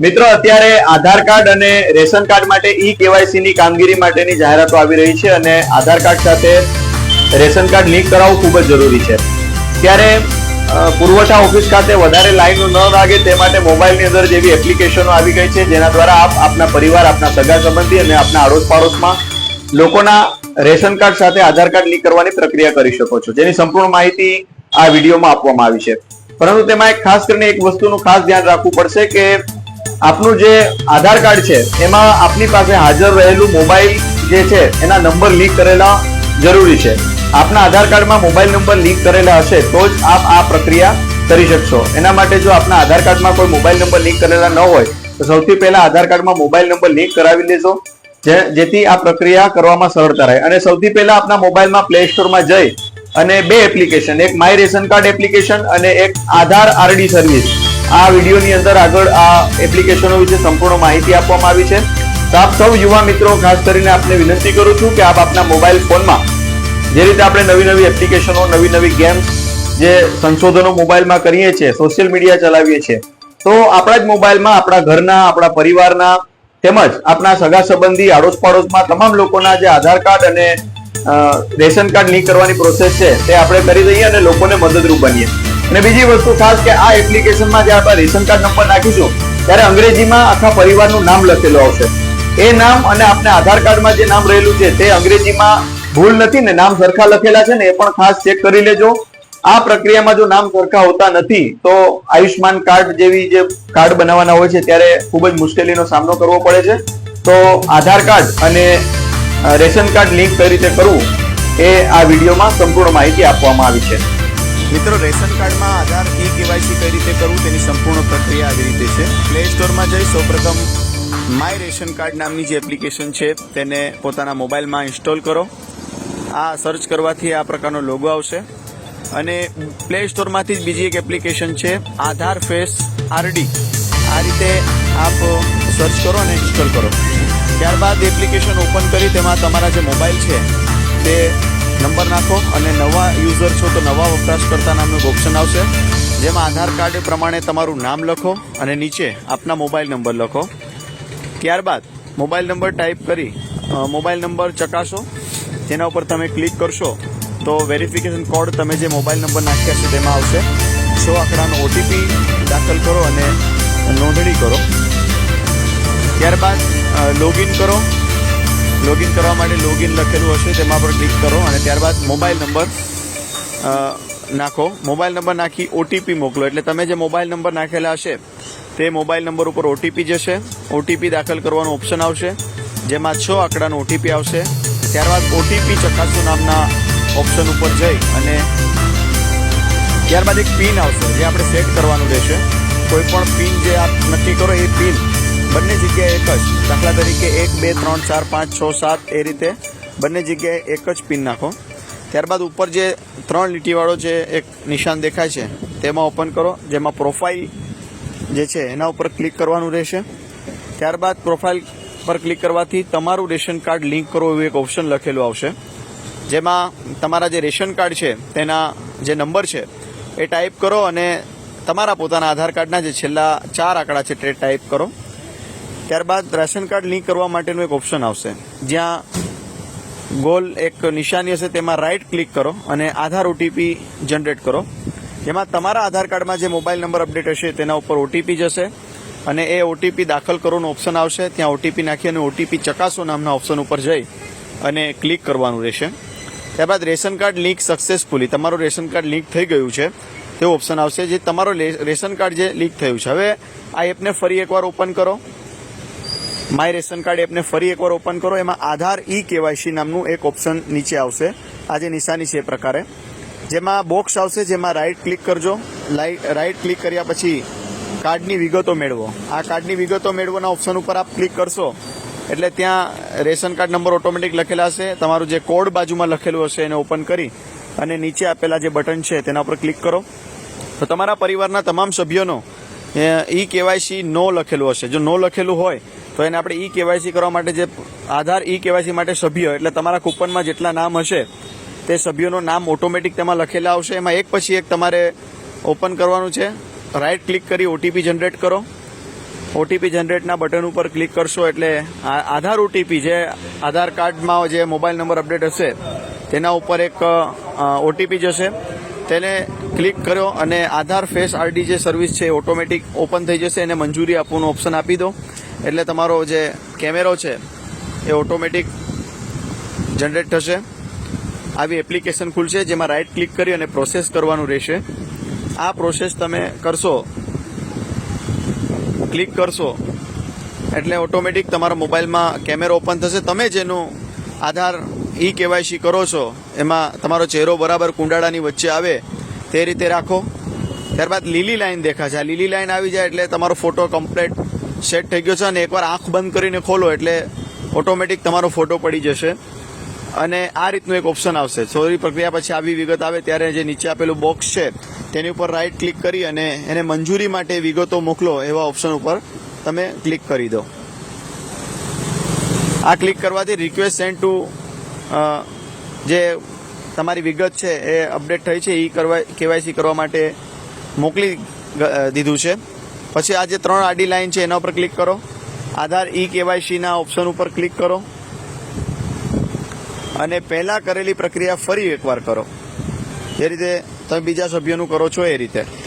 મિત્રો, અત્યારે આધાર કાર્ડ અને રેશન કાર્ડ માટે ઈ કેવાયસી ની કામગીરી માટેની જાહેરાતો આવી રહી છે અને આધાર કાર્ડ સાથે રેશન કાર્ડ લિંક કરાવવું ખૂબ જ જરૂરી છે. ત્યારે પુરવઠા ઓફિસ ખાતે વધારે લાઈનો ન લાગે તે માટે મોબાઈલની અંદર જેવી એપ્લિકેશનો આવી ગઈ છે, જેના દ્વારા આપ, આપના પરિવાર, આપના સગા સંબંધી અને આપના આડોશ પાડોશમાં લોકોના રેશન કાર્ડ સાથે આધાર કાર્ડ લિંક કરવાની પ્રક્રિયા કરી શકો છો. જેની સંપૂર્ણ માહિતી આ વિડીયોમાં આપવામાં આવી છે. પરંતુ તેમાં એક ખાસ કરીને એક વસ્તુનું ખાસ ધ્યાન રાખવું પડશે કે આપનું જે આધાર કાર્ડ છે, એમાં આપની પાસે હાજર રહેલું મોબાઈલ જે છે, એના નંબર લીક કરેલા જરૂરી છે. આપના આધાર કાર્ડમાં મોબાઈલ નંબર લિંક કરેલા હશે, તો જ આપ આ પ્રક્રિયા કરી શકશો. એના માટે જો આપના આધાર કાર્ડમાં કોઈ મોબાઈલ નંબર લિંક કરેલા ન હોય, તો સૌથી પહેલા આધાર કાર્ડમાં મોબાઈલ નંબર લીક કરાવી લેજો જેથી આ પ્રક્રિયા કરવામાં સરળતા રહે. અને સૌથી પહેલા આપના મોબાઈલમાં પ્લે સ્ટોરમાં જઈ અને બે એપ્લિકેશન એક માય રેશન કાર્ડ એપ્લિકેશન અને એક આધાર આરડી સર્વિસ આ વિડીયોની અંદર આગળ આ એપ્લિકેશનો વિશે સંપૂર્ણ માહિતી આપવામાં આવી છે. તો આપ સૌ યુવા મિત્રો, ખાસ કરીને આપને વિનંતી કરું છું કે આપ આપના મોબાઈલ ફોનમાં જે રીતે આપણે નવી નવી એપ્લિકેશનો નવી નવી ગેમ્સ જે સંશોધનો મોબાઈલમાં કરીએ છીએ સોશિયલ મીડિયા ચલાવીએ છીએ, તો આપણા જ મોબાઈલમાં આપણા ઘરના, આપણા પરિવારના તેમજ આપણા સગા સંબંધી આડોશ પાડોશમાં તમામ લોકોના જે આધાર કાર્ડ અને રેશન કાર્ડ લીક કરવાની પ્રોસેસ છે, તે આપણે કરી દઈએ અને લોકોને મદદરૂપ બનીએ. અને બીજી વસ્તુ ખાસ કે આ એપ્લિકેશનમાં જે આપણે રેશન કાર્ડ નંબર નાખીશું, ત્યારે અંગ્રેજીમાં આખા પરિવારનું નામ લખેલું આવશે. એ નામ અને આપણે આધાર કાર્ડમાં જે નામ રહેલું છે, તે અંગ્રેજીમાં ભૂલ નથી ને નામ સરખા લખેલા છે ને એ પણ ખાસ ચેક કરી લેજો. આ પ્રક્રિયામાં જો નામ સરખા હોતા નથી, તો આયુષ્માન કાર્ડ જેવી જે કાર્ડ બનાવવાના હોય છે, ત્યારે ખૂબ જ મુશ્કેલીનો સામનો કરવો પડે છે. તો આધાર કાર્ડ અને રેશન કાર્ડ લિંક કઈ રીતે કરવું, એ આ વિડીયોમાં સંપૂર્ણ માહિતી આપવામાં આવી છે. મિત્રો, રેશન કાર્ડમાં આધાર ઈ કેવાયસી કઈ રીતે કરવું તેની સંપૂર્ણ પ્રક્રિયા આવી રીતે છે. પ્લે સ્ટોરમાં જઈ સૌપ્રથમ માય રેશન કાર્ડ નામની જે એપ્લિકેશન છે, તેને પોતાના મોબાઈલમાં ઇન્સ્ટોલ કરો. આ સર્ચ કરવાથી આ પ્રકારનો લોગો આવશે. અને પ્લે સ્ટોરમાંથી જ બીજી એક એપ્લિકેશન છે આધાર ફેસ આરડી આ રીતે આપ સર્ચ કરો અને ઇન્સ્ટોલ કરો. ત્યારબાદ એપ્લિકેશન ઓપન કરી, તેમાં તમારા જે મોબાઈલ છે, તે નંબર નાખો અને નવા યુઝર છો તો નવા વપરાશકર્તા નામનું ઓપ્શન આવશે. જેમાં આધાર કાર્ડ પ્રમાણે તમારું નામ લખો અને નીચે આપના મોબાઈલ નંબર લખો. ત્યારબાદ મોબાઈલ નંબર ટાઈપ કરી મોબાઈલ નંબર ચકાસો. તેના ઉપર તમે ક્લિક કરશો તો વેરિફિકેશન કોડ તમે જે મોબાઈલ નંબર નાખ્યા છે તેમાં આવશે. સો આંકડાનો ઓટીપી દાખલ કરો અને નોંધણી કરો. ત્યારબાદ લોગિન કરો. લોગિન કરવા માટે લોગિન લખેલું હશે, તેમાં પર ક્લિક કરો અને ત્યારબાદ મોબાઈલ નંબર નાખો. મોબાઈલ નંબર નાખી ઓટીપી મોકલો. એટલે તમે જે મોબાઈલ નંબર નાખેલા હશે, તે મોબાઈલ નંબર ઉપર ઓટીપી જશે. ઓટીપી દાખલ કરવાનો ઓપ્શન આવશે, જેમાં છ આંકડાનો ઓટીપી આવશે. ત્યારબાદ ઓટીપી ચકાસો નામના ઓપ્શન ઉપર જઈ અને ત્યારબાદ એક પિન આવશે, જે આપણે સેટ કરવાનું રહેશે. કોઈ પણ પિન જે આપ નક્કી કરો એ પિન બંને જગ્યાએ એક જ. દાખલા તરીકે એક, બે, ત્રણ, ચાર, પાંચ, છ, સાત, એ રીતે બંને જગ્યાએ એક જ પિન નાખો. ત્યારબાદ ઉપર જે ત્રણ લીટીવાળો જે એક નિશાન દેખાય છે, તેમાં ઓપન કરો, જેમાં પ્રોફાઇલ જે છે, એના ઉપર ક્લિક કરવાનું રહેશે. ત્યારબાદ પ્રોફાઇલ પર ક્લિક કરવાથી તમારું રેશન કાર્ડ લિંક કરો એવું એક ઓપ્શન લખેલું આવશે. જેમાં તમારા જે રેશન કાર્ડ છે, તેના જે નંબર છે, એ ટાઈપ કરો અને તમારા પોતાના આધાર કાર્ડના જે છેલ્લા ચાર આંકડા છે, તે ટાઈપ કરો. ત્યારબાદ રેશન કાર્ડ લિંક કરવા માટેનું એક ઓપ્શન આવશે. જ્યાં ગોલ એક નિશાની હશે, તેમાં રાઈટ ક્લિક કરો અને આધાર ઓટીપી જનરેટ કરો. જેમાં તમારા આધાર કાર્ડમાં જે મોબાઈલ નંબર અપડેટ હશે, તેના ઉપર ઓટીપી જશે અને એ ઓટીપી દાખલ કરવાનું ઓપ્શન આવશે. ત્યાં ઓટીપી નાખી અને ઓટીપી ચકાસો નામના ઓપ્શન ઉપર જઈ અને ક્લિક કરવાનું રહેશે. ત્યારબાદ રેશન કાર્ડ લિંક સક્સેસફુલી તમારું રેશન કાર્ડ લિંક થઈ ગયું છે, તેવું ઓપ્શન આવશે. જે તમારો રેશન કાર્ડ જે લીક થયું છે. હવે આ એપને ફરી એકવાર ઓપન કરો. માય રેશન કાર્ડ એપને ફરી એકવાર ઓપન કરો. એમાં આધાર ઈ કેવાયસી નામનું એક ઓપ્શન નીચે આવશે. આ જે નિશાની છે એ પ્રકારે. જેમાં બોક્સ આવશે, જેમાં રાઇટ ક્લિક કરજો. રાઇટ ક્લિક કર્યા પછી કાર્ડની વિગતો મેળવો. આ કાર્ડની વિગતો મેળવોના ઓપ્શન ઉપર આપ ક્લિક કરશો, એટલે ત્યાં રેશન કાર્ડ નંબર ઓટોમેટિક લખેલા હશે. તમારું જે કોડ બાજુમાં લખેલું હશે એને ઓપન કરી અને નીચે આપેલા જે બટન છે તેના ઉપર ક્લિક કરો. તો તમારા પરિવારના તમામ સભ્યોનો ઈ કેવાયસી નો લખેલું હશે. જો નો લખેલું હોય તો એને આપણે ઈ કેવાયસી કરવા માટે જે આધાર ઈ કેવાયસી માટે સભ્ય એટલે તમારા કૂપનમાં જેટલા નામ હશે, તે સભ્યોનું નામ ઓટોમેટિક તેમાં લખેલા આવશે. એમાં એક પછી એક તમારે ઓપન કરવાનું છે. રાઈટ ક્લિક કરી ઓટીપી જનરેટ કરો. ઓટીપી જનરેટના બટન ઉપર ક્લિક કરશો એટલે આધાર ઓટીપી જે આધાર કાર્ડમાં જે મોબાઈલ નંબર અપડેટ હશે, તેના ઉપર એક ઓટીપી જશે. તેને ક્લિક કર્યો અને આધાર ફેસ આરડી જે સર્વિસ છે ઓટોમેટિક ઓપન થઈ જશે. એને મંજૂરી આપવાનું ઓપ્શન આપી દો. એટલે તમારો જે કેમેરો છે, એ ઓટોમેટિક જનરેટ થશે. આવી એપ્લિકેશન ખુલશે જેમાં રાઇટ ક્લિક કરી અને પ્રોસેસ કરવાનું રહેશે. આ પ્રોસેસ તમે કરશો ક્લિક કરશો, એટલે ઓટોમેટિક તમારા મોબાઈલમાં કેમેરો ઓપન થશે. તમે જેનું આધાર ઈ કેવાયસી કરો છો, એમાં તમારો ચહેરો બરાબર કુંડાળાની વચ્ચે આવે, તે રીતે રાખો. ત્યારબાદ લીલી લાઇન દેખાશે. આ લીલી લાઇન આવી જાય એટલે તમારો ફોટો કમ્પ્લીટ સેટ થઈ ગયો છે અને એકવાર આંખ બંધ કરીને ખોલો એટલે ઓટોમેટિક તમારો ફોટો પડી જશે. અને આ રીતનું એક ઓપ્શન આવશે. સોરી પ્રક્રિયા પછી આવી વિગત આવે ત્યારે જે નીચે આપેલું બોક્સ છે, તેની ઉપર રાઈટ ક્લિક કરી અને એને મંજૂરી માટે વિગતો મોકલો એવા ઓપ્શન ઉપર તમે ક્લિક કરી દો. આ ક્લિક કરવાથી રિક્વેસ્ટ સેન્ડ ટુ જે તમારી વિગત છે એ અપડેટ થઈ છે. એ કરવા, કેવાયસી કરવા માટે મોકલી દીધું છે. પછી આ જે ત્રણ આડી લાઈન છે, એના ઉપર ક્લિક કરો. આધાર ઈ કેવાયસીના ઓપ્શન ઉપર ક્લિક કરો. અને પહેલા કરેલી પ્રક્રિયા ફરી એકવાર કરો. જે રીતે તમે બીજા સભ્યોનું કરો છો એ રીતે.